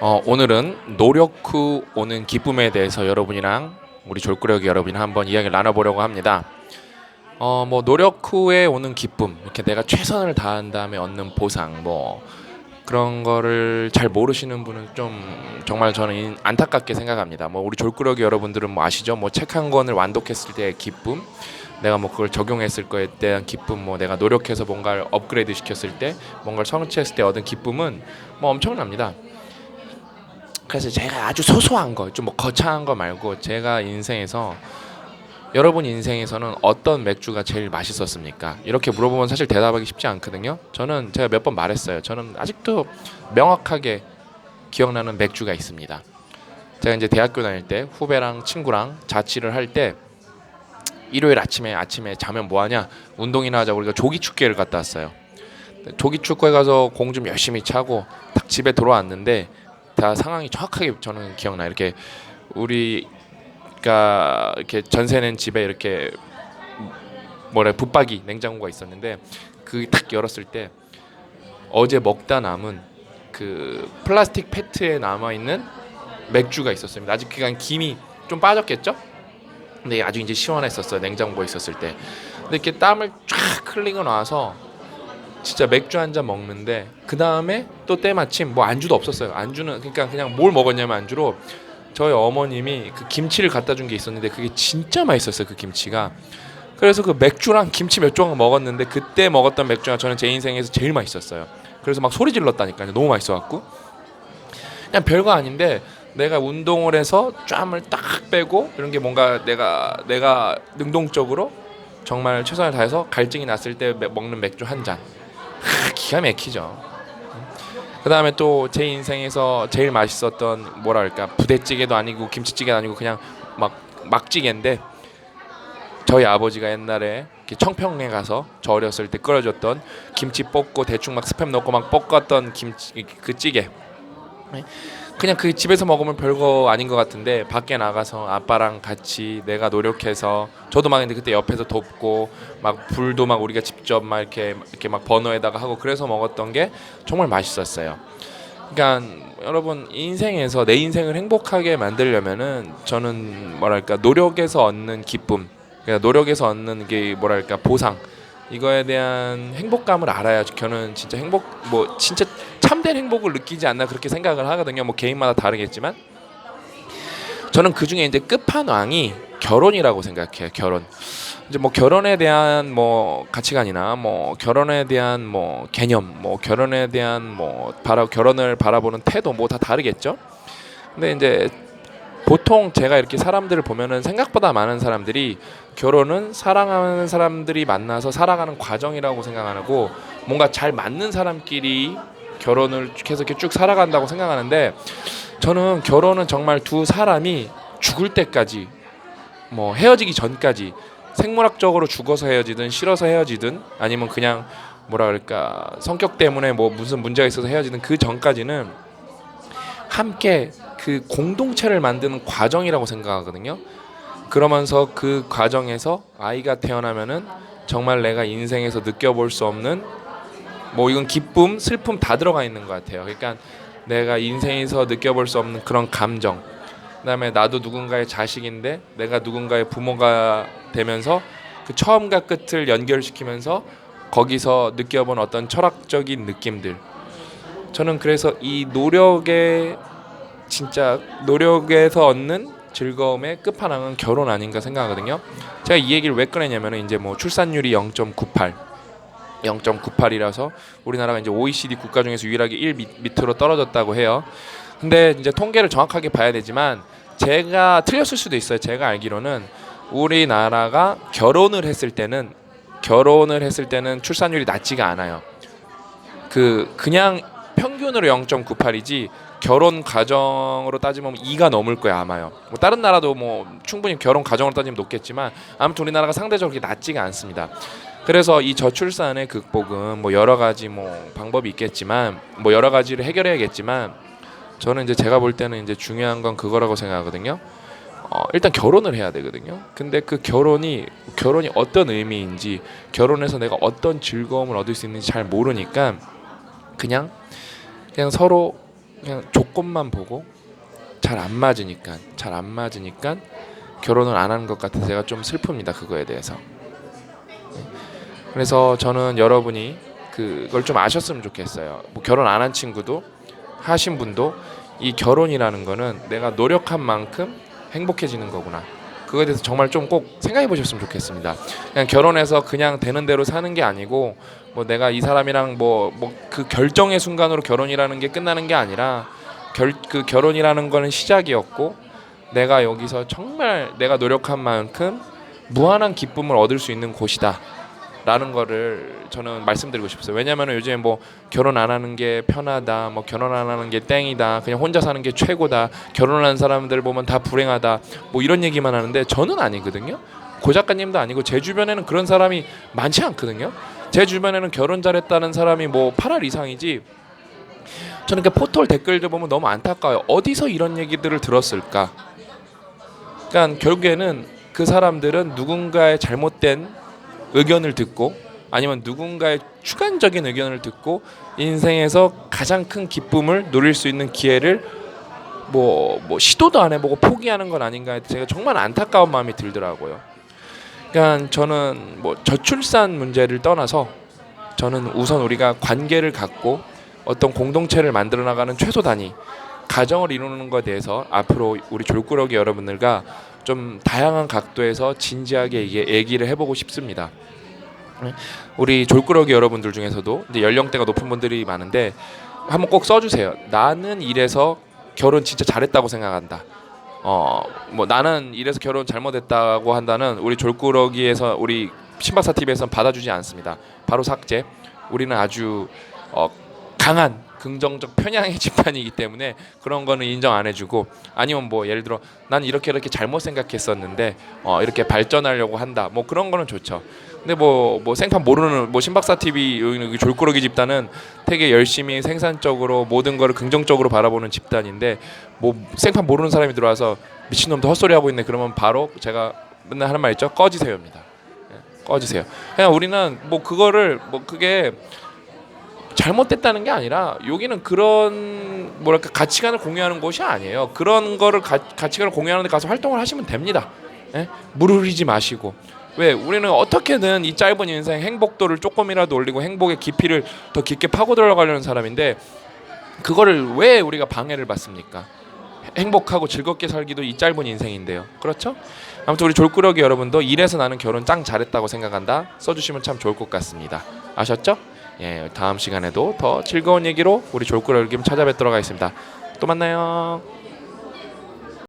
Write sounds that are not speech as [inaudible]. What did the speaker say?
어, 오늘은 노력 후 오는 기쁨에 대해서 여러분이랑 우리 졸꾸러기 여러분이 한번 이야기를 나눠보려고 합니다. 어, 뭐 노력 후에 오는 기쁨, 이렇게 내가 최선을 다한 다음에 얻는 보상, 뭐 그런 거를 잘 모르시는 분은 좀 정말 저는 인- 안타깝게 생각합니다. 뭐 우리 졸꾸러기 여러분들은 뭐 아시죠? 뭐 책 한 권을 완독했을 때의 기쁨, 내가 뭐 그걸 적용했을 거에 대한 기쁨, 뭐 내가 노력해서 뭔가를 업그레이드 시켰을 때, 뭔가를 성취했을 때 얻은 기쁨은 뭐 엄청납니다. 그래서 제가 아주 소소한 거, 좀 뭐 거창한 거 말고 제가 인생에서 여러분 인생에서는 어떤 맥주가 제일 맛있었습니까? 이렇게 물어보면 사실 대답하기 쉽지 않거든요. 저는 제가 몇 번 말했어요. 저는 아직도 명확하게 기억나는 맥주가 있습니다. 제가 이제 대학교 다닐 때 후배랑 친구랑 자취를 할 때 일요일 아침에 아침에 자면 뭐 하냐? 운동이나 하자고 우리가 조기 축구를 갔다 왔어요. 조기 축구에 가서 공 좀 열심히 차고 딱 집에 돌아왔는데 다 상황이 정확하게 저는 기억나. 이렇게 우리가 이렇게 전세는 집에 이렇게 뭐래 붙박이 냉장고가 있었는데 그 딱 열었을 때 어제 먹다 남은 그 플라스틱 페트에 남아 있는 맥주가 있었습니다. 아직 그간 김이 좀 빠졌겠죠? 근데 아주 이제 시원했었어요. 냉장고에 있었을 때. 근데 이렇게 땀을 쫙 흘리고 나서 진짜 맥주 한 잔 먹는데 그 다음에 또 때마침 뭐 안주도 없었어요. 안주는 그러니까 그냥 뭘 먹었냐면 안주로 저희 어머님이 그 김치를 갖다 준 게 있었는데 그게 진짜 맛있었어요. 그 김치가. 그래서 그 맥주랑 김치 몇 조각 먹었는데 그때 먹었던 맥주가 저는 제 인생에서 제일 맛있었어요. 그래서 막 소리 질렀다니까요. 너무 맛있어갖고 그냥 별거 아닌데 내가 운동을 해서 짬을 딱 빼고 이런 게 뭔가 내가 내가 능동적으로 정말 최선을 다해서 갈증이 났을 때 매- 먹는 맥주 한 잔. 하, 기가 막히죠. 그 다음에 또 제 인생에서 제일 맛있었던 뭐랄까 부대찌개도 아니고 김치찌개도 아니고 그냥 막 막찌개인데 저희 아버지가 옛날에 청평에 가서 저 어렸을 때 끓여줬던 김치 볶고 대충 막 스팸 넣고 막 볶았던 김치 그 찌개 그냥 그 집에서 먹으면 별거 아닌 것 같은데 밖에 나가서 아빠랑 같이 내가 노력해서 저도 막 근데 그때 옆에서 돕고 막 불도 막 우리가 직접 막 이렇게 이렇게 막 버너에다가 하고 그래서 먹었던 게 정말 맛있었어요. 그러니까 여러분 인생에서 내 인생을 행복하게 만들려면은 저는 뭐랄까 노력에서 얻는 기쁨, 그러니까 노력에서 얻는 게 뭐랄까 보상 이거에 대한 행복감을 알아야 저는 진짜 행복 뭐 진짜 참된 행복을 느끼지 않나 그렇게 생각을 하거든요. 뭐 개인마다 다르겠지만 저는 그 중에 이제 끝판왕이 결혼이라고 생각해요. 결혼. 이제 뭐 결혼에 대한 뭐 가치관이나 뭐 결혼에 대한 뭐 개념, 뭐 결혼에 대한 뭐 바라 결혼을 바라보는 태도 뭐 다 다르겠죠. 근데 이제 보통 제가 이렇게 사람들을 보면은 생각보다 많은 사람들이 결혼은 사랑하는 사람들이 만나서 살아가는 과정이라고 생각하고 뭔가 잘 맞는 사람끼리 결혼을 계속 이렇게 쭉 살아간다고 생각하는데 저는 결혼은 정말 두 사람이 죽을 때까지 뭐 헤어지기 전까지 생물학적으로 죽어서 헤어지든 싫어서 헤어지든 아니면 그냥 뭐라 그럴까 성격 때문에 뭐 무슨 문제가 있어서 헤어지든 그 전까지는 함께 그 공동체를 만드는 과정이라고 생각하거든요. 그러면서 그 과정에서 아이가 태어나면은 정말 내가 인생에서 느껴볼 수 없는 뭐 이건 기쁨, 슬픔 다 들어가 있는 것 같아요. 그러니까 내가 인생에서 느껴볼 수 없는 그런 감정. 그다음에 나도 누군가의 자식인데 내가 누군가의 부모가 되면서 그 처음과 끝을 연결시키면서 거기서 느껴본 어떤 철학적인 느낌들. 저는 그래서 이 노력의 진짜 노력에서 얻는 즐거움의 끝판왕은 결혼 아닌가 생각하거든요. 제가 이 얘기를 왜 꺼내냐면은 이제 뭐 출산율이 0.98 0.98이라서 우리나라가 이제 OECD 국가 중에서 유일하게 1 밑, 밑으로 떨어졌다고 해요. 근데 이제 통계를 정확하게 봐야 되지만 제가 틀렸을 수도 있어요. 제가 알기로는 우리나라가 결혼을 했을 때는 결혼을 했을 때는 출산율이 낮지가 않아요. 그 그냥 평균으로 0.98이지 결혼 가정으로 따지면 2가 넘을 거야 아마요. 뭐 다른 나라도 뭐 충분히 결혼 가정으로 따지면 높겠지만 아무튼 우리나라가 상대적으로 낮지가 않습니다. 그래서 이 저출산의 극복은 뭐 여러 가지 뭐 방법이 있겠지만 뭐 여러 가지를 해결해야겠지만 저는 이제 제가 볼 때는 이제 중요한 건 그거라고 생각하거든요. 어, 일단 결혼을 해야 되거든요. 근데 그 결혼이 결혼이 어떤 의미인지 결혼해서 내가 어떤 즐거움을 얻을 수 있는지 잘 모르니까 그냥 그냥 서로 그냥 조건만 보고 잘 안 맞으니까 잘 안 맞으니까 결혼을 안 하는 것 같아서 제가 좀 슬픕니다 그거에 대해서. 네. 그래서 저는 여러분이 그걸 좀 아셨으면 좋겠어요. 뭐 결혼 안 한 친구도 하신 분도 이 결혼이라는 거는 내가 노력한 만큼 행복해지는 거구나. 그거에 대해서 정말 좀 꼭 생각해 보셨으면 좋겠습니다. 그냥 결혼해서 그냥 되는 대로 사는 게 아니고 뭐 내가 이 사람이랑 뭐 뭐 그 결정의 순간으로 결혼이라는 게 끝나는 게 아니라 결 그 결혼이라는 거는 시작이었고 내가 여기서 정말 내가 노력한 만큼 무한한 기쁨을 얻을 수 있는 곳이다. 라는 거를 저는 말씀드리고 싶어요. 왜냐하면 요즘에 뭐 결혼 안 하는 게 편하다, 뭐 결혼 안 하는 게 땡이다, 그냥 혼자 사는 게 최고다, 결혼한 사람들 보면 다 불행하다, 뭐 이런 얘기만 하는데 저는 아니거든요. 고 작가님도 아니고 제 주변에는 그런 사람이 많지 않거든요. 제 주변에는 결혼 잘했다는 사람이 뭐 8할 이상이지. 저는 그 포털 댓글들 보면 너무 안타까워요. 어디서 이런 얘기들을 들었을까? 그러니까 결국에는 그 사람들은 누군가의 잘못된 의견을 듣고 아니면 누군가의 주관적인 의견을 듣고 인생에서 가장 큰 기쁨을 누릴 수 있는 기회를 뭐, 뭐 시도도 안 해보고 포기하는 건 아닌가 제가 정말 안타까운 마음이 들더라고요. 그러니까 저는 뭐 저출산 문제를 떠나서 저는 우선 우리가 관계를 갖고 어떤 공동체를 만들어 나가는 최소 단위 가정을 이루는 것에 대해서 앞으로 우리 졸꾸러기 여러분들과 좀 다양한 각도에서 진지하게 얘기를 해보고 싶습니다. 우리 졸꾸러기 여러분들 중에서도 이제 연령대가 높은 분들이 많은데 한번 꼭 써주세요. 나는 이래서 결혼 진짜 잘했다고 생각한다. 어 뭐 나는 이래서 결혼 잘못했다고 한다는 우리 졸꾸러기에서 우리 신박사 TV에서는 받아주지 않습니다. 바로 삭제. 우리는 아주 어, 강한 긍정적 편향의 [laughs] 집단이기 때문에 그런 거는 인정 안 해주고 아니면 뭐 예를 들어 난 이렇게 이렇게 잘못 생각했었는데 어, 이렇게 발전하려고 한다 뭐 그런 거는 좋죠. 근데 뭐뭐 생판 모르는 뭐 신박사 TV 여기 졸꾸러기 집단은 되게 열심히 생산적으로 모든 거를 긍정적으로 바라보는 집단인데 뭐 생판 모르는 사람이 들어와서 미친놈도 헛소리 하고 있네 그러면 바로 제가 맨날 하는 말 있죠 꺼지세요입니다. 예, 꺼지세요. 그냥 우리는 뭐 그거를 뭐 그게 잘못됐다는 게 아니라 여기는 그런 뭐랄까 가치관을 공유하는 곳이 아니에요. 그런 거를 가, 가치관을 공유하는 데 가서 활동을 하시면 됩니다. 예? 물 흐리지 마시고 왜 우리는 어떻게든 이 짧은 인생 행복도를 조금이라도 올리고 행복의 깊이를 더 깊게 파고 들어가려는 사람인데 그거를 왜 우리가 방해를 받습니까? 행복하고 즐겁게 살기도 이 짧은 인생인데요. 그렇죠? 아무튼 우리 졸꾸러기 여러분도 이래서 나는 결혼 짱 잘했다고 생각한다. 써주시면 참 좋을 것 같습니다. 아셨죠? 예, 다음 시간에도 더 즐거운 얘기로 우리 졸꾸러기 찾아뵙도록 하겠습니다. 또 만나요.